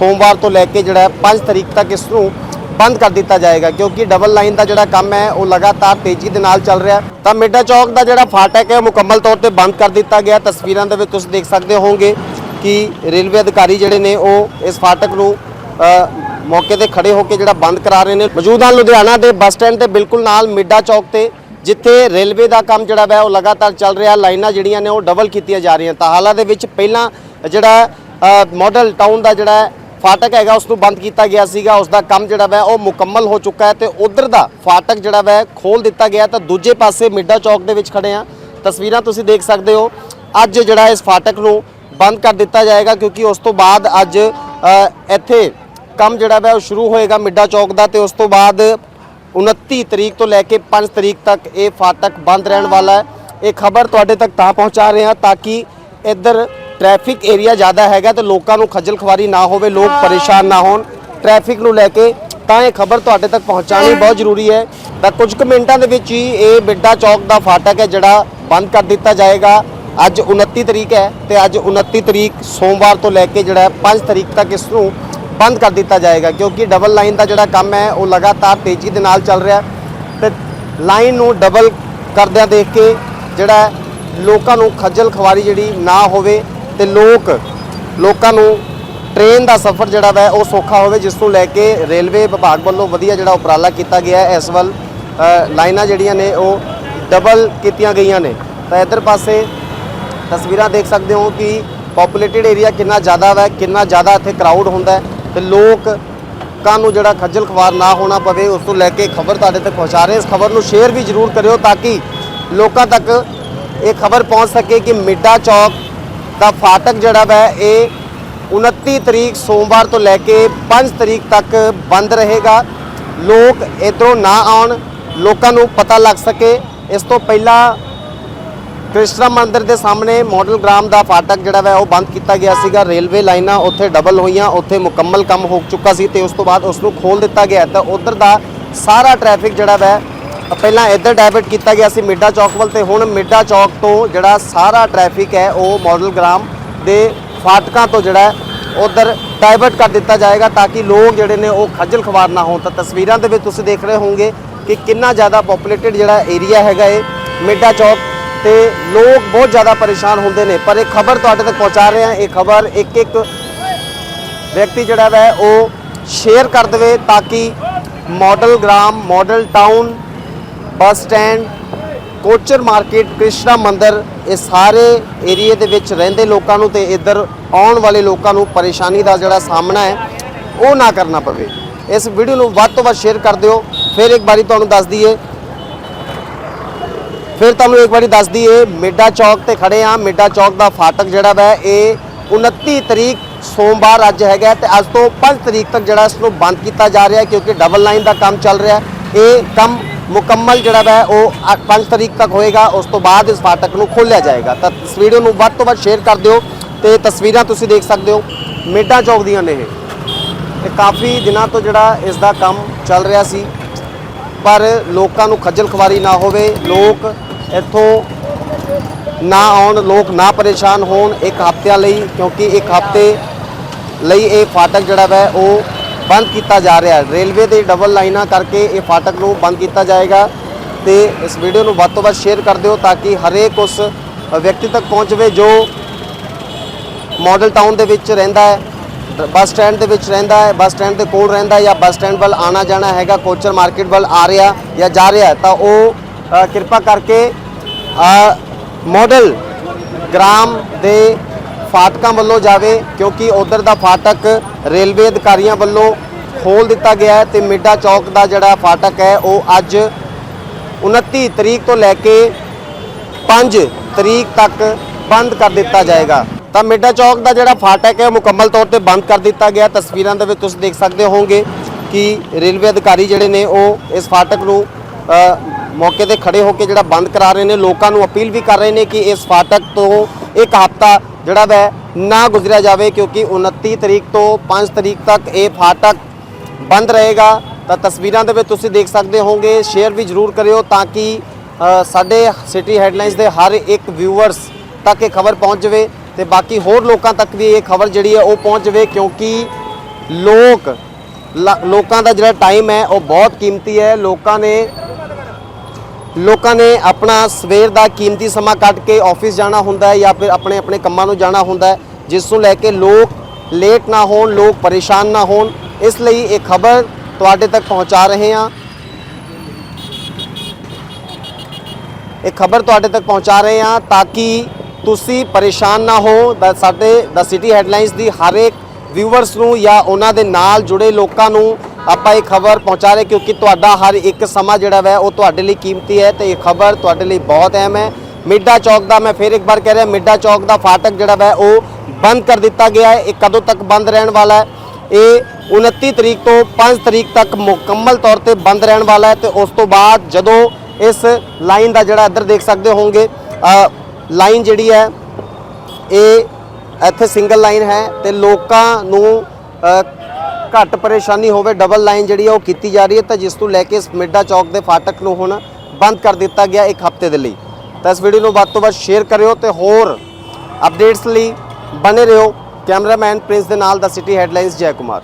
ਸੋਮਵਾਰ ਤੋਂ ਲੈ ਕੇ ਜਿਹੜਾ 5 ਤਰੀਕ ਤੱਕ ਇਸ ਨੂੰ ਬੰਦ ਕਰ ਦਿੱਤਾ ਜਾਏਗਾ, ਕਿਉਂਕਿ ਡਬਲ ਲਾਈਨ ਦਾ ਜਿਹੜਾ ਕੰਮ ਹੈ, ਉਹ ਲਗਾਤਾਰ ਤੇਜ਼ੀ ਦੇ ਨਾਲ ਚੱਲ ਰਿਹਾ ਤਾਂ ਮਿੱਡਾ ਚੌਕ ਦਾ ਜਿਹੜਾ ਫਾਟਕ ਹੈ, ਉਹ ਮੁਕੰਮਲ ਤੌਰ ਤੇ ਬੰਦ ਕਰ ਦਿੱਤਾ ਗਿਆ। ਤਸਵੀਰਾਂ ਦੇ ਵਿੱਚ ਤੁਸੀਂ ਦੇਖ ਸਕਦੇ ਹੋਵੋਗੇ ਕਿ ਰੇਲਵੇ ਅਧਿਕਾਰੀ ਜਿਹੜੇ ਨੇ, ਉਹ ਇਸ ਫਾਟਕ ਨੂੰ ਮੌਕੇ ਤੇ ਖੜੇ ਹੋ ਕੇ ਜਿਹੜਾ ਬੰਦ ਕਰਾ ਰਹੇ ਨੇ। ਮੌਜੂਦ ਹਾਂ ਲੁਧਿਆਣਾ ਦੇ ਬੱਸ ਸਟੈਂਡ ਦੇ ਬਿਲਕੁਲ ਨਾਲ ਮਿੱਡਾ ਚੌਕ ਤੇ, ਜਿੱਥੇ ਰੇਲਵੇ ਦਾ ਕੰਮ ਜਿਹੜਾ ਹੈ ਉਹ ਲਗਾਤਾਰ ਚੱਲ ਰਿਹਾ। ਲਾਈਨਾਂ ਜਿਹੜੀਆਂ ਨੇ, ਉਹ ਡਬਲ ਕੀਤੀਆਂ ਜਾ ਰਹੀਆਂ। ਤਾਂ ਹਾਲਾਂ ਦੇ ਵਿੱਚ ਪਹਿਲਾਂ ਜਿਹੜਾ ਮਾਡਲ ਟਾਊਨ ਦਾ ਜਿਹੜਾ ਫਾਟਕ ਹੈਗਾ, ਉਸ ਨੂੰ ਬੰਦ ਕੀਤਾ ਗਿਆ ਸੀਗਾ, ਉਸ ਦਾ ਕੰਮ ਜਿਹੜਾ ਵੈ ਉਹ ਮੁਕੰਮਲ ਹੋ ਚੁੱਕਾ ਹੈ ਤੇ ਉਧਰ ਦਾ ਫਾਟਕ ਜਿਹੜਾ ਵੈ ਖੋਲ ਦਿੱਤਾ ਗਿਆ ਤਾਂ ਦੂਜੇ ਪਾਸੇ ਮਿੱਡਾ ਚੌਕ ਦੇ ਵਿੱਚ ਖੜੇ ਆ ਤਸਵੀਰਾਂ ਤੁਸੀਂ ਦੇਖ ਸਕਦੇ ਹੋ। ਅੱਜ ਜਿਹੜਾ ਇਸ ਫਾਟਕ ਨੂੰ ਬੰਦ ਕਰ ਦਿੱਤਾ ਜਾਏਗਾ ਕਿਉਂਕਿ ਉਸ ਤੋਂ ਬਾਅਦ ਅੱਜ ਇੱਥੇ ਕੰਮ ਜਿਹੜਾ ਵੈ ਉਹ ਸ਼ੁਰੂ ਹੋਏਗਾ ਮਿੱਡਾ ਚੌਕ ਦਾ ਤੇ ਉਸ ਤੋਂ ਬਾਅਦ 29 ਤਰੀਕ ਤੋਂ ਲੈ ਕੇ 5 ਤਰੀਕ ਤੱਕ ਇਹ ਫਾਟਕ ਬੰਦ ਰਹਿਣ ਵਾਲਾ ਹੈ। ਇਹ ਖਬਰ ਤੁਹਾਡੇ ਤੱਕ ਤਾਂ ਪਹੁੰਚਾ ਰਹੇ ਹਾਂ ਤਾਂ ਕਿ ਇੱਧਰ ਟ੍ਰੈਫਿਕ ਏਰੀਆ ਜ਼ਿਆਦਾ ਹੈਗਾ ਤੇ ਲੋਕਾਂ ਨੂੰ ਖੱਜਲ ਖਵਾਰੀ ਨਾ ਹੋਵੇ ਲੋਕ ਪਰੇਸ਼ਾਨ ਨਾ ਹੋਣ। ਟ੍ਰੈਫਿਕ ਨੂੰ ਲੈ ਕੇ ਤਾਂ ਇਹ ਖਬਰ ਤੁਹਾਡੇ ਤੱਕ ਪਹੁੰਚਾਉਣੀ ਬਹੁਤ ਜ਼ਰੂਰੀ ਹੈ। ਤਾਂ ਕੁਝ ਕੁ ਮਿੰਟਾਂ ਦੇ ਵਿੱਚ ਹੀ ਇਹ ਬਿੱਡਾ ਚੌਕ ਦਾ ਫਾਟਕ ਹੈ ਜਿਹੜਾ ਬੰਦ ਕਰ ਦਿੱਤਾ ਜਾਏਗਾ। ਅੱਜ 29 ਤਰੀਕ ਹੈ ਤੇ ਅੱਜ 29 ਤਰੀਕ ਸੋਮਵਾਰ ਤੋਂ ਲੈ ਕੇ ਜਿਹੜਾ 5 ਤਰੀਕ ਤੱਕ ਇਸ ਨੂੰ ਬੰਦ ਕਰ ਦਿੱਤਾ ਜਾਏਗਾ ਕਿਉਂਕਿ ਡਬਲ ਲਾਈਨ ਦਾ ਜਿਹੜਾ ਕੰਮ ਹੈ ਉਹ ਲਗਾਤਾਰ ਤੇਜ਼ੀ ਦੇ ਨਾਲ ਚੱਲ ਰਿਹਾ। ਤੇ ਲਾਈਨ ਨੂੰ ਡਬਲ ਕਰਦਿਆਂ ਦੇਖ ਕੇ ਜਿਹੜਾ ਲੋਕਾਂ ਨੂੰ ਖੱਜਲ ਖਵਾਰੀ ਜਿਹੜੀ ਨਾ ਹੋਵੇ ਤੇ ਲੋਕ, ਲੋਕਾਂ ਨੂੰ ਟ੍ਰੇਨ ਦਾ ਸਫ਼ਰ ਜਿਹੜਾ ਹੈ ਉਹ ਸੌਖਾ ਹੋਵੇ, ਜਿਸ ਨੂੰ ਲੈ ਕੇ ਰੇਲਵੇ ਵਿਭਾਗ ਵੱਲੋਂ ਵਧੀਆ ਜਿਹੜਾ ਉਪਰਾਲਾ ਕੀਤਾ ਗਿਆ ਹੈ। ਇਸ ਵੱਲ ਲਾਈਨਾਂ ਜਿਹੜੀਆਂ ਨੇ, ਉਹ ਡਬਲ ਕੀਤੀਆਂ ਗਈਆਂ ਨੇ। ਤਾਂ ਇਧਰ ਪਾਸੇ ਤਸਵੀਰਾਂ ਦੇਖ ਸਕਦੇ ਹੋ ਕਿ ਪੋਪੂਲੇਟਿਡ ਏਰੀਆ ਕਿੰਨਾ ਜ਼ਿਆਦਾ ਹੈ ਕਿੰਨਾ ਜ਼ਿਆਦਾ ਇੱਥੇ ਕਰਾਊਡ ਹੁੰਦਾ ਹੈ ਤੇ ਲੋਕ ਕਾਂ ਨੂੰ ਜਿਹੜਾ ਖੱਜਲ ਖਵਾਰ ਨਾ ਹੋਣਾ ਪਵੇ, ਉਸ ਤੋਂ ਲੈ ਕੇ ਖਬਰ ਤੁਹਾਡੇ ਤੱਕ ਪਹੁੰਚਾ ਰਹੇ ਇਸ ਖਬਰ ਨੂੰ ਸ਼ੇਅਰ ਵੀ ਜ਼ਰੂਰ ਕਰਿਓ ਤਾਂ ਕਿ ਲੋਕਾਂ ਤੱਕ ਇਹ ਖਬਰ ਪਹੁੰਚ ਸਕੇ ਕਿ ਮਿੱਡਾ ਚੌਕ ਦਾ ਫਾਟਕ ਜਿਹੜਾ ਵੈ, ਇਹ 29 ਤਰੀਕ ਸੋਮਵਾਰ ਤੋਂ ਲੈ ਕੇ 5 ਤਰੀਕ ਤੱਕ ਬੰਦ ਰਹੇਗਾ। ਲੋਕ ਇਧਰੋਂ ਨਾ ਆਉਣ, ਲੋਕਾਂ ਨੂੰ ਪਤਾ ਲੱਗ ਸਕੇ। ਇਸ ਤੋਂ ਪਹਿਲਾਂ ਕ੍ਰਿਸ਼ਨਾ ਮੰਦਿਰ ਦੇ ਸਾਹਮਣੇ ਮਾਡਲ ਗ੍ਰਾਮ ਦਾ ਫਾਟਕ ਜਿਹੜਾ ਹੈ ਉਹ ਬੰਦ ਕੀਤਾ ਗਿਆ ਸੀਗਾ। ਰੇਲਵੇ ਲਾਈਨਾਂ ਉੱਥੇ ਡਬਲ ਹੋਈਆਂ, ਉੱਥੇ ਮੁਕੰਮਲ ਕੰਮ ਹੋ ਚੁੱਕਾ ਸੀ ਤੇ ਉਸ ਤੋਂ ਬਾਅਦ ਉਸ ਨੂੰ ਖੋਲ ਦਿੱਤਾ ਗਿਆ। ਤਾਂ ਉਧਰ ਦਾ ਸਾਰਾ ਟ੍ਰੈਫਿਕ ਜਿਹੜਾ ਹੈ ਪਹਿਲਾਂ ਇੱਧਰ ਡਾਇਵਰਟ ਕੀਤਾ ਗਿਆ ਸੀ ਮਿੱਡਾ ਚੌਕ ਵੱਲ ਤੇ ਹੁਣ ਮਿੱਡਾ ਚੌਕ ਤੋਂ ਜਿਹੜਾ ਸਾਰਾ ਟ੍ਰੈਫਿਕ ਹੈ ਉਹ ਮਾਡਲ ਗ੍ਰਾਮ ਦੇ ਫਾਟਕਾਂ ਤੋਂ ਜਿਹੜਾ ਉਧਰ ਡਾਇਵਰਟ ਕਰ ਦਿੱਤਾ ਜਾਏਗਾ ਤਾਂ ਕਿ ਲੋਕ ਜਿਹੜੇ ਨੇ ਉਹ ਖੱਜਲ ਖਵਾਰ ਨਾ ਹੋਣ। ਤਾਂ ਤਸਵੀਰਾਂ ਦੇ ਵਿੱਚ ਤੁਸੀਂ ਦੇਖ ਰਹੇ ਹੋਵੋਗੇ ਕਿ ਕਿੰਨਾ ਜ਼ਿਆਦਾ ਪੋਪੂਲੇਟਿਡ ਜਿਹੜਾ ਏਰੀਆ ਹੈਗਾ ਇਹ ਮਿੱਡਾ ਚੌਕ ਤੇ ਲੋਕ ਬਹੁਤ ਜ਼ਿਆਦਾ ਪਰੇਸ਼ਾਨ ਹੁੰਦੇ ਨੇ। ਪਰ ਇਹ ਖਬਰ ਤੁਹਾਡੇ ਤੱਕ ਪਹੁੰਚਾ ਰਹੇ ਹਾਂ। ਇਹ ਖਬਰ ਇੱਕ ਇੱਕ ਵਿਅਕਤੀ ਜਿਹੜਾ ਹੈ ਉਹ ਸ਼ੇਅਰ ਕਰ ਦੇਵੇ ਤਾਂ ਕਿ model gram model town bus stand, Kochar market, Krishna ਮੰਦਿਰ, ਇਹ ਸਾਰੇ ਏਰੀਏ ਦੇ ਵਿੱਚ ਰਹਿੰਦੇ ਲੋਕਾਂ ਨੂੰ ਤੇ ਇੱਧਰ ਆਉਣ ਵਾਲੇ ਲੋਕਾਂ ਨੂੰ ਪਰੇਸ਼ਾਨੀ ਦਾ ਜਿਹੜਾ ਸਾਹਮਣਾ ਹੈ, ਉਹ ਨਾ ਕਰਨਾ ਪਵੇ। ਇਸ ਵੀਡੀਓ ਨੂੰ ਵੱਧ ਤੋਂ ਵੱਧ ਸ਼ੇਅਰ ਕਰ ਦਿਓ। ਫਿਰ ਇੱਕ ਵਾਰੀ ਤੁਹਾਨੂੰ ਦੱਸ ਦਈਏ। ਫਿਰ ਤੁਹਾਨੂੰ ਇੱਕ ਵਾਰੀ ਦੱਸ ਦਈਏ, ਮਿੱਡਾ ਚੌਕ ਤੇ ਖੜੇ ਆ ਮਿੱਡਾ ਚੌਕ ਦਾ ਫਾਟਕ ਜਿਹੜਾ ਵਾ, ਇਹ 29 ਤਰੀਕ ਸੋਮਵਾਰ ਅੱਜ ਹੈਗਾ ਤੇ ਅੱਜ ਤੋਂ 5 ਤਰੀਕ ਤੱਕ ਜਿਹੜਾ ਇਸ ਨੂੰ ਬੰਦ ਕੀਤਾ ਜਾ ਰਿਹਾ ਕਿਉਂਕਿ ਡਬਲ ਲਾਈਨ ਦਾ ਕੰਮ ਚੱਲ ਰਿਹਾ ਇਹ ਕੰਮ ਮੁਕੰਮਲ ਜਿਹੜਾ ਵੈ ਉਹ 5 ਤਰੀਕ ਤੱਕ ਹੋਏਗਾ, ਉਸ ਤੋਂ ਬਾਅਦ ਇਸ ਫਾਟਕ ਨੂੰ ਖੋਲ੍ਹਿਆ ਜਾਏਗਾ। ਤਾਂ ਇਸ ਵੀਡੀਓ ਨੂੰ ਵੱਧ ਤੋਂ ਵੱਧ ਸ਼ੇਅਰ ਕਰ ਦਿਓ ਤੇ ਤਸਵੀਰਾਂ ਤੁਸੀਂ ਦੇਖ ਸਕਦੇ ਹੋ ਮਿੱਡਾ ਚੌਕ ਦੀਆਂ ਨੇ ਇਹ। ਤੇ ਕਾਫੀ ਦਿਨਾਂ ਤੋਂ ਜਿਹੜਾ ਇਸ ਦਾ ਕੰਮ ਚੱਲ ਰਿਹਾ ਸੀ, ਪਰ ਲੋਕਾਂ ਨੂੰ ਖੱਜਲ ਖਵਾਰੀ ਨਾ ਹੋਵੇ, ਲੋਕ ਇੱਥੋਂ ਨਾ ਆਉਣ, ਲੋਕ ਨਾ ਪਰੇਸ਼ਾਨ ਹੋਣ ਇੱਕ ਹਫ਼ਤਿਆਂ ਲਈ, ਕਿਉਂਕਿ ਇੱਕ ਹਫ਼ਤੇ ਲਈ ਇਹ ਫਾਟਕ ਜਿਹੜਾ ਵੈ ਉਹ ਬੰਦ ਕੀਤਾ ਜਾ ਰਿਹਾ ਹੈ। ਰੇਲਵੇ ਦੇ ਡਬਲ ਲਾਈਨਾਂ ਕਰਕੇ ਇਹ ਫਾਟਕ ਨੂੰ ਬੰਦ ਕੀਤਾ ਜਾਏਗਾ ਤੇ ਇਸ ਵੀਡੀਓ ਨੂੰ ਵੱਧ ਤੋਂ ਵੱਧ ਸ਼ੇਅਰ ਕਰ ਦਿਓ ਤਾਂ ਕਿ ਹਰੇਕ ਉਸ ਵਿਅਕਤੀ ਤੱਕ ਪਹੁੰਚਵੇ ਜੋ ਮਾਡਲ ਟਾਊਨ ਦੇ ਵਿੱਚ ਰਹਿੰਦਾ ਹੈ ਬੱਸ ਸਟੈਂਡ ਦੇ ਵਿੱਚ ਰਹਿੰਦਾ ਹੈ ਬੱਸ ਸਟੈਂਡ ਦੇ ਕੋਲ ਰਹਿੰਦਾ ਜਾਂ ਬੱਸ ਸਟੈਂਡ ਵੱਲ ਆਣਾ ਜਾਣਾ ਹੈਗਾ ਕੋਚਰ ਮਾਰਕੀਟ ਵੱਲ ਆ ਰਿਹਾ ਜਾਂ ਜਾ ਰਿਹਾ ਤਾਂ ਉਹ ਕਿਰਪਾ ਕਰਕੇ ਅ, ਮਾਡਲ ਗ੍ਰਾਮ ਦੇ ਫਾਟਕਾਂ ਵੱਲੋਂ ਜਾਵੇ, ਕਿਉਂਕਿ ਉਧਰ ਦਾ ਫਾਟਕ ਰੇਲਵੇ ਅਧਿਕਾਰੀਆਂ ਵੱਲੋਂ ਖੋਲ ਦਿੱਤਾ ਗਿਆ ਹੈ ਤੇ ਮਿੱਡਾ ਚੌਕ ਦਾ ਜਿਹੜਾ ਫਾਟਕ ਹੈ, ਉਹ ਅੱਜ 29 ਤਰੀਕ ਤੋਂ ਲੈ ਕੇ 5 ਤਰੀਕ ਤੱਕ ਬੰਦ ਕਰ ਦਿੱਤਾ ਜਾਏਗਾ। ਤਾਂ ਮਿੱਡਾ ਚੌਕ ਦਾ ਜਿਹੜਾ ਫਾਟਕ ਹੈ, ਉਹ ਮੁਕੰਮਲ ਤੌਰ ਤੇ ਬੰਦ ਕਰ ਦਿੱਤਾ ਗਿਆ। ਤਸਵੀਰਾਂ ਦੇ ਵਿੱਚ ਤੁਸੀਂ ਦੇਖ ਸਕਦੇ ਹੋਵੋਗੇ ਕਿ ਰੇਲਵੇ ਅਧਿਕਾਰੀ ਜਿਹੜੇ ਨੇ, ਉਹ ਇਸ ਫਾਟਕ ਨੂੰ ਮੌਕੇ ਤੇ ਖੜੇ ਹੋ ਕੇ ਜਿਹੜਾ ਬੰਦ ਕਰਾ ਰਹੇ ਨੇ। ਲੋਕਾਂ ਨੂੰ ਅਪੀਲ ਵੀ ਕਰ ਰਹੇ ਨੇ ਕਿ ਇਸ ਫਾਟਕ ਤੋਂ ਇੱਕ ਹਫ਼ਤਾ ਜਿਹੜਾ ਵੈ ਨਾ ਗੁਜ਼ਰਿਆ ਜਾਵੇ, ਕਿਉਂਕਿ 29 ਤਰੀਕ ਤੋਂ 5 ਤਰੀਕ ਤੱਕ ਇਹ ਫਾਟਕ ਬੰਦ ਰਹੇਗਾ। ਤਾਂ ਤਸਵੀਰਾਂ ਦੇ ਵਿੱਚ ਤੁਸੀਂ ਦੇਖ ਸਕਦੇ ਹੋਵੋਗੇ, ਸ਼ੇਅਰ ਵੀ ਜ਼ਰੂਰ ਕਰਿਓ ਤਾਂ ਕਿ ਸਾਡੇ ਸਿਟੀ ਹੈਡਲਾਈਨਸ ਦੇ ਹਰ ਇੱਕ ਵਿਊਅਰਸ ਤੱਕ ਇਹ ਖਬਰ ਪਹੁੰਚ ਜਾਵੇ ਤੇ ਬਾਕੀ ਹੋਰ ਲੋਕਾਂ ਤੱਕ ਵੀ ਇਹ ਖਬਰ ਜਿਹੜੀ ਹੈ ਉਹ ਪਹੁੰਚ ਜਾਵੇ, ਕਿਉਂਕਿ ਲੋਕ, ਲ- ਲੋਕਾਂ ਦਾ ਜਿਹੜਾ ਟਾਈਮ ਹੈ ਉਹ ਬਹੁਤ ਕੀਮਤੀ ਹੈ। ਲੋਕਾਂ ਨੇ ਲੋਕਾਂ ਨੇ ਆਪਣਾ ਸਵੇਰ ਦਾ ਕੀਮਤੀ ਸਮਾਂ ਕੱਢ ਕੇ ਆਫਿਸ ਜਾਣਾ ਹੁੰਦਾ ਹੈ ਜਾਂ ਫਿਰ ਆਪਣੇ ਆਪਣੇ ਕੰਮਾਂ ਨੂੰ ਜਾਣਾ ਹੁੰਦਾ ਹੈ, ਜਿਸ ਨੂੰ ਲੈ ਕੇ ਲੋਕ ਲੇਟ ਨਾ ਹੋਣ, ਲੋਕ ਪਰੇਸ਼ਾਨ ਨਾ ਹੋਣ। ਇਸ ਲਈ ਇਹ ਖਬਰ ਤੁਹਾਡੇ ਤੱਕ ਪਹੁੰਚਾ ਰਹੇ ਹਾਂ। ਇਹ ਖਬਰ ਤੁਹਾਡੇ ਤੱਕ ਪਹੁੰਚਾ ਰਹੇ ਹਾਂ ਤਾਂ ਕਿ ਤੁਸੀਂ ਪਰੇਸ਼ਾਨ ਨਾ ਹੋ। ਸਾਡੇ ਦਾ ਸਿਟੀ ਹੈਡਲਾਈਨਸ ਦੀ ਹਰ ਇੱਕ ਵਿਊਵਰਸ ਨੂੰ ਜਾਂ ਉਹਨਾਂ ਦੇ ਨਾਲ ਜੁੜੇ ਲੋਕਾਂ ਨੂੰ ਆਪਾਂ ਇਹ ਖਬਰ ਪਹੁੰਚਾ ਰਹੇ ਕਿਉਂਕਿ ਤੁਹਾਡਾ ਹਰ ਇੱਕ ਸਮਾਂ ਜਿਹੜਾ ਵੈ, ਉਹ ਤੁਹਾਡੇ ਲਈ ਕੀਮਤੀ ਹੈ ਤੇ ਇਹ ਖਬਰ ਤੁਹਾਡੇ ਲਈ ਬਹੁਤ ਅਹਿਮ ਹੈ। ਮਿੱਡਾ ਚੌਕ ਦਾ ਮੈਂ ਫਿਰ ਇੱਕ ਵਾਰ ਕਹਿ ਰਿਹਾ, ਮਿੱਡਾ ਚੌਕ ਦਾ ਫਾਟਕ ਜਿਹੜਾ ਵੈ, ਉਹ ਬੰਦ ਕਰ ਦਿੱਤਾ ਗਿਆ ਹੈ। ਇਹ ਕਦੋਂ ਤੱਕ ਬੰਦ ਰਹਿਣ ਵਾਲਾ ਹੈ? ਇਹ 29 ਤਰੀਕ ਤੋਂ 5 ਤਰੀਕ ਤੱਕ ਮੁਕੰਮਲ ਤੌਰ ਤੇ ਬੰਦ ਰਹਿਣ ਵਾਲਾ ਹੈ ਤੇ ਉਸ ਤੋਂ ਬਾਅਦ ਜਦੋਂ ਇਸ ਲਾਈਨ ਦਾ ਜਿਹੜਾ ਇੱਧਰ ਦੇਖ ਸਕਦੇ ਹੋਵੋਗੇ ਲਾਈਨ ਜਿਹੜੀ ਹੈ, ਇਹ ਇੱਥੇ ਸਿੰਗਲ ਲਾਈਨ ਹੈ ਤੇ ਲੋਕਾਂ ਨੂੰ ਘੱਟ ਪਰੇਸ਼ਾਨੀ ਹੋਵੇ ਡਬਲ ਲਾਈਨ ਜਿਹੜੀ ਹੈ ਉਹ ਕੀਤੀ ਜਾ ਰਹੀ ਹੈ, ਤਾਂ ਜਿਸ ਤੋਂ ਲੈ ਕੇ ਇਸ ਮਿੱਡਾ ਚੌਕ ਦੇ ਫਾਟਕ ਨੂੰ ਹੁਣ ਬੰਦ ਕਰ ਦਿੱਤਾ ਗਿਆ ਇੱਕ ਹਫ਼ਤੇ ਦੇ ਲਈ। ਤਾਂ ਇਸ ਵੀਡੀਓ ਨੂੰ ਵੱਧ ਤੋਂ ਵੱਧ ਸ਼ੇਅਰ ਕਰਿਓ ਤੇ ਹੋਰ ਅਪਡੇਟਸ ਲਈ ਬਨੇ ਰਹੋ। ਕੈਮਰਾਮੈਨ ਪ੍ਰਿੰਸ ਦੇ ਨਾਲ ਦਾ ਸਿਟੀ ਹੈਡਲਾਈਨਸ ਜੈ ਕੁਮਾਰ।